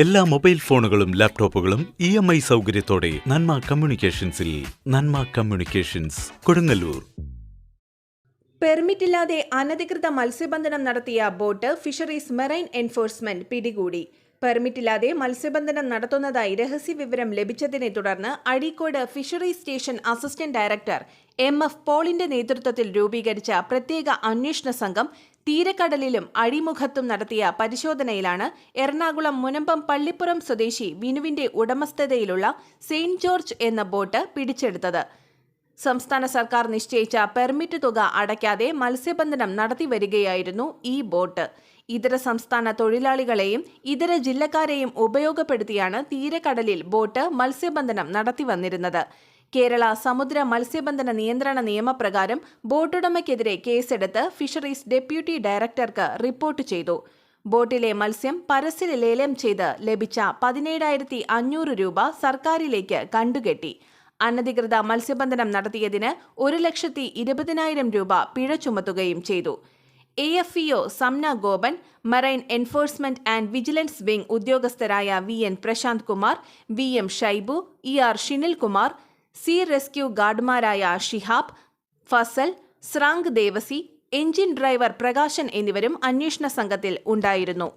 എല്ലാ മൊബൈൽ ഫോണുകളും ലാപ്ടോപ്പുകളും ഇ എം ഐ സൗകര്യത്തോടെ നന്മ കമ്മ്യൂണിക്കേഷൻസിൽ നന്മ കമ്മ്യൂണിക്കേഷൻസ് കൊടുങ്ങല്ലൂർ. പെർമിറ്റില്ലാതെ അനധികൃത മത്സ്യബന്ധനം നടത്തിയ ബോട്ട് ഫിഷറീസ് മെറൈൻ എൻഫോഴ്സ്മെന്റ് പിടികൂടി. പെർമിറ്റില്ലാതെ മത്സ്യബന്ധനം നടത്തുന്നതായി രഹസ്യവിവരം ലഭിച്ചതിനെ തുടർന്ന് Azhikode fisheries station assistant director M F പോളിന്റെ നേതൃത്വത്തിൽ രൂപീകരിച്ച പ്രത്യേക അന്വേഷണ സംഘം തീരക്കടലിലും അഴിമുഖത്തും നടത്തിയ പരിശോധനയിലാണ് എറണാകുളം മുനമ്പം പള്ളിപ്പുറം സ്വദേശി വിനുവിന്റെ ഉടമസ്ഥതയിലുള്ള സെയിന്റ് ജോർജ് എന്ന ബോട്ട് പിടിച്ചെടുത്തത്. സംസ്ഥാന സർക്കാർ നിശ്ചയിച്ച പെർമിറ്റ് തുക അടയ്ക്കാതെ മത്സ്യബന്ധനം നടത്തിവരികയായിരുന്നു ഈ ബോട്ട്. ഇതര സംസ്ഥാന തൊഴിലാളികളെയും ഇതര ജില്ലക്കാരെയും ഉപയോഗപ്പെടുത്തിയാണ് തീരക്കടലിൽ ബോട്ട് മത്സ്യബന്ധനം നടത്തിവന്നിരുന്നത് കേരള സമുദ്ര മത്സ്യബന്ധന നിയന്ത്രണ നിയമപ്രകാരം ബോട്ടുടമയ്ക്കെതിരെ കേസെടുത്ത് ഫിഷറീസ് ഡെപ്യൂട്ടി ഡയറക്ടർക്ക് റിപ്പോർട്ട് ചെയ്തു. ബോട്ടിലെ മത്സ്യം പരസ്യ ലേലം ചെയ്ത് ലഭിച്ച പതിനേഴായിരത്തി അഞ്ഞൂറ് രൂപ സർക്കാരിലേക്ക് കണ്ടുകെട്ടി. അനധികൃത മത്സ്യബന്ധനം നടത്തിയതിന് ഒരു ലക്ഷത്തി ഇരുപതിനായിരം രൂപ പിഴ ചുമത്തുകയും ചെയ്തു. A F E O Samna Gopan marine enforcement and vigilance wing ഉദ്യോഗസ്ഥരായ V N Prashanth Kumar V M Shaibu E R Shinil Kumar C rescue ഗാർഡുമാരായ Shihab Fasal സ്രാങ്ക് ദേവസി എഞ്ചിൻ ഡ്രൈവർ പ്രകാശൻ എന്നിവരും അന്വേഷണ സംഘത്തിൽ ഉണ്ടായിരുന്നു.